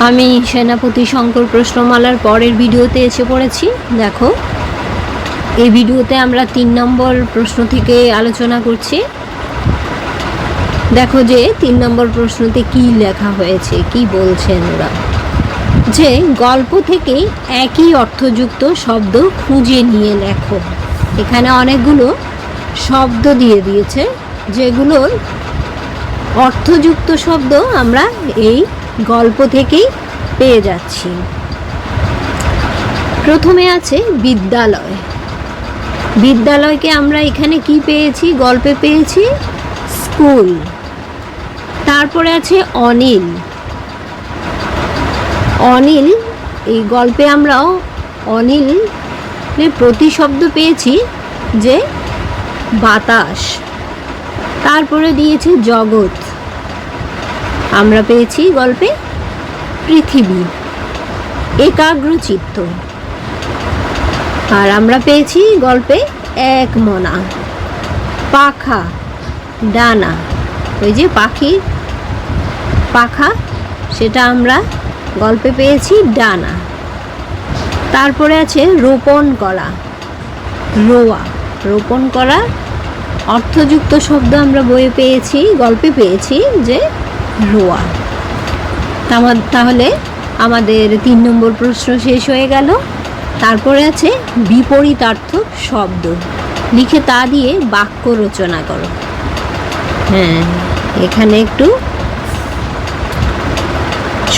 আমি সেনাপতি শঙ্কর প্রশ্নমালার পরের ভিডিওতে এসে পড়েছি। দেখো, এই ভিডিওতে আমরা তিন নম্বর প্রশ্ন থেকে আলোচনা করছি। দেখো যে, তিন নম্বর প্রশ্নতে কি লেখা হয়েছে, কি বলছেন ওরা? যে, গল্প থেকে একই অর্থযুক্ত শব্দ খুঁজে নিয়ে লেখো। এখানে অনেকগুলো শব্দ দিয়ে দিয়েছে, যেগুলোর অর্থযুক্ত শব্দ আমরা এই গল্প থেকেই পেয়ে যাচ্ছি। প্রথমে আছে বিদ্যালয়। বিদ্যালয়কে আমরা এখানে কি পেয়েছি? গল্পে পেয়েছি স্কুল। তারপরে আছে অনিল। অনিল, এই গল্পে আমরাও অনিল প্রতিশব্দ পেয়েছি যে বাতাস। তারপরে দিয়েছে জগৎ। আমরা পেয়েছি গল্পে পৃথিবী, একাগ্রচিত্ত। আর আমরা পেয়েছি গল্পে এক মনা, পাখা, ডানা। ওই যে পাখির পাখা, সেটা আমরা গল্পে পেয়েছি ডানা। তারপরে আছে রোপণ করা, রোয়া। রোপণ করা অর্থযুক্ত শব্দ আমরা বইয়ে পেয়েছি, গল্পে পেয়েছি যে রোয়া তাহলে আমাদের তিন নম্বর প্রশ্ন শেষ হয়ে গেল। তারপরে আছে বিপরীতার্থক শব্দ। লিখে তা দিয়ে বাক্য রচনা করো। হ্যাঁ এখানে একটু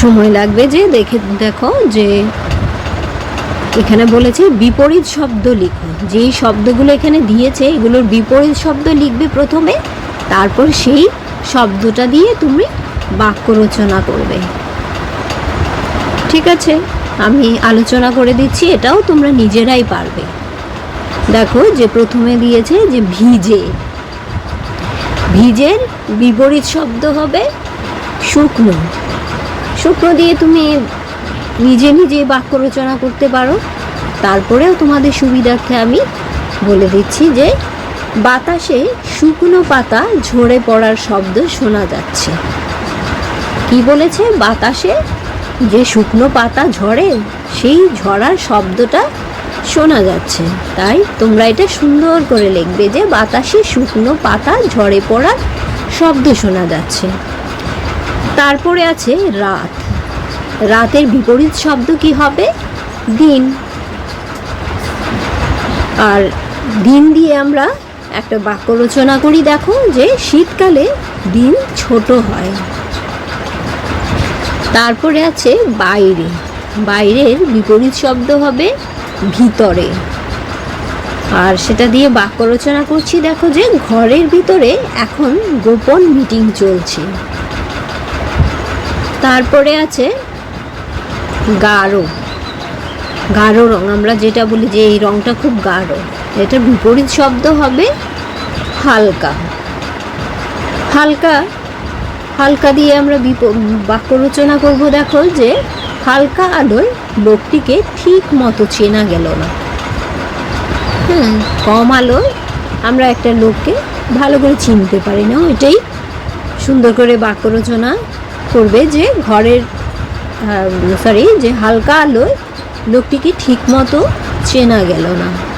সময় লাগবে যে দেখে দেখো যে এখানে বলেছে বিপরীত শব্দ লিখো। যেই শব্দগুলো এখানে দিয়েছে, এগুলোর বিপরীত শব্দ লিখবে প্রথমে। তারপর সেই শব্দটা দিয়ে তুমি বাক্য রচনা করবে। ঠিক আছে, আমি আলোচনা করে দিচ্ছি, এটাও তোমরা নিজেরাই পারবে। দেখো যে প্রথমে দিয়েছে যে ভিজে। ভিজের বিপরীত শব্দ হবে শুকনো। শুকনো দিয়ে তুমি নিজে নিজে বাক্য রচনা করতে পারো। তারপরেও তোমাদের সুবিধার্থে আমি বলে দিচ্ছি যে বাতাসে শুকনো পাতা ঝরে পড়ার শব্দ শোনা যাচ্ছে। কি বলেছে বাতাসে? যে শুকনো পাতা ঝরে, সেই ঝরার শব্দটা শোনা যাচ্ছে। তাই তোমরা এটা সুন্দর করে লিখবে যে বাতাসে শুকনো পাতা ঝরে পড়ার শব্দ শোনা যাচ্ছে। তারপরে আছে রাত। রাতের বিপরীত শব্দ কি হবে? দিন। আর দিন দিয়ে আমরা একটা বাক্য রচনা করি, দেখো, যে শীতকালে দিন ছোট হয়। তারপরে আছে বাইরে। বাইরের বিপরীত শব্দ হবে ভিতরে। আর সেটা দিয়ে বাক্য রচনা করছি, দেখো যে ঘরের ভিতরে এখন গোপন মিটিং চলছে। তারপরে আছে গাঢ়। গাঢ় রং, আমরা যেটা বলি যে এই রংটা খুব গাঢ়। এটার বিপরীত শব্দ হবে হালকা। হালকা হালকা দিয়ে আমরা বিপ- বাক্য রচনা করব, দেখো, যে হালকা আলোয় লোকটিকে ঠিক মতো চেনা গেল না। হ্যাঁ কম আলোয় আমরা একটা লোককে ভালো করে চিনতে পারি না। ওইটাই সুন্দর করে বাক্য রচনা করবে যে ঘরের সরি যে হালকা আলোয় লোকটিকে ঠিক মতো চেনা গেল না।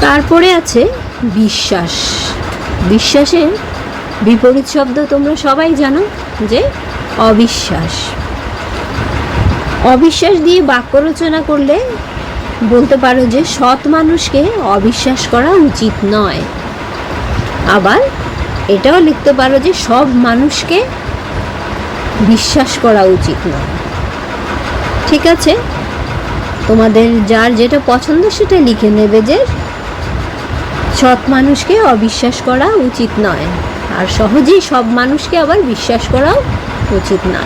তারপরে আছে বিশ্বাস। বিশ্বাসের বিপরীত শব্দ তোমরা সবাই জানো, যে অবিশ্বাস। অবিশ্বাস দিয়ে বাক্য রচনা করলে বলতে পারো যে সৎ মানুষকে অবিশ্বাস করা উচিত নয়। আবার এটাও লিখতে পারো যে সব মানুষকে বিশ্বাস করা উচিত নয়। ঠিক আছে? তোমাদের যার যেটা পছন্দ সেটা লিখে নেবে যে সৎ মানুষকে অবিশ্বাস করা উচিত নয়। আর সহজেই সব মানুষকে আবার বিশ্বাস করাও উচিত না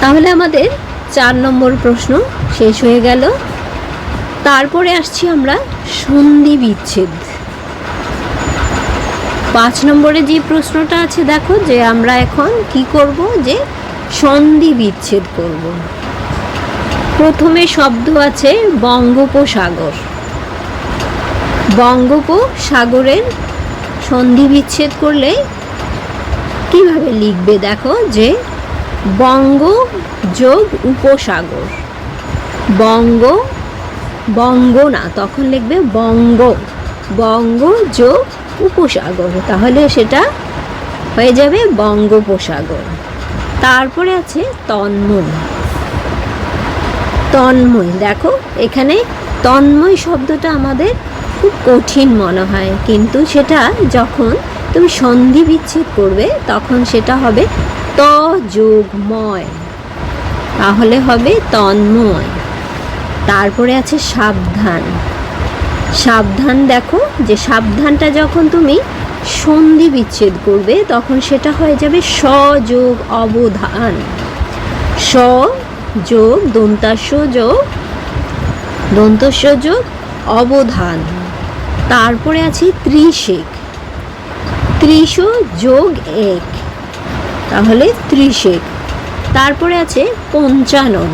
তাহলে আমাদের চার নম্বর প্রশ্ন শেষ হয়ে গেল। তারপরে আসছি আমরা সন্ধি বিচ্ছেদ। পাঁচ নম্বরে যে প্রশ্নটা আছে দেখো যে আমরা এখন কি করব? যে সন্ধি বিচ্ছেদ করব। প্রথমে শব্দ আছে বঙ্গোপসাগর। বঙ্গোপসাগরের সন্ধি বিচ্ছেদ করলে কীভাবে লিখবে দেখো যে বঙ্গ যোগ উপসাগর। বঙ্গ বঙ্গ না, তখন লিখবে বঙ্গ বঙ্গ যোগ উপসাগর। তাহলে সেটা হয়ে যাবে বঙ্গোপসাগর। তারপরে আছে তন্ময়। তন্ময়, দেখো এখানে তন্ময় শব্দটা আমাদের খুব কঠিন মনে হয়। কিন্তু সেটা যখন তুমি সন্ধি বিচ্ছেদ করবে, তখন সেটা হবে ত যোগ ময় তাহলে হবে তন্ময়। তারপরে আছে সাবধান। সাবধান দেখো যে সাবধানটা যখন তুমি সন্ধি বিচ্ছেদ করবে, তখন সেটা হয়ে যাবে সযোগ অবধান। স যোগ দন্তাস্য যোগ দন্তস্য যোগ অবধান। তারপরে আছে ত্রিশেক। ত্রিশ যোগ এক, তাহলে ত্রিশেক। তারপরে আছে পঞ্চানন।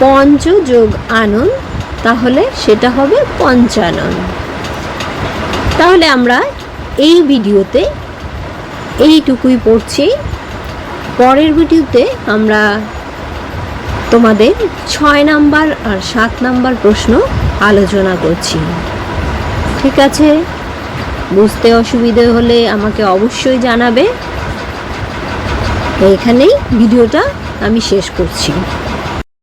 পঞ্চ যোগ আনন, তাহলে সেটা হবে পঞ্চানন। তাহলে আমরা এই ভিডিওতে এইটুকুই পড়ছি। পরের ভিডিওতে আমরা তোমাদের ছয় নাম্বার আর সাত নাম্বার প্রশ্ন আলোচনা করছি। ঠিক আছে? বুঝতে অসুবিধে হলে আমাকে অবশ্যই জানাবে। এখানেই ভিডিওটা আমি শেষ করছি।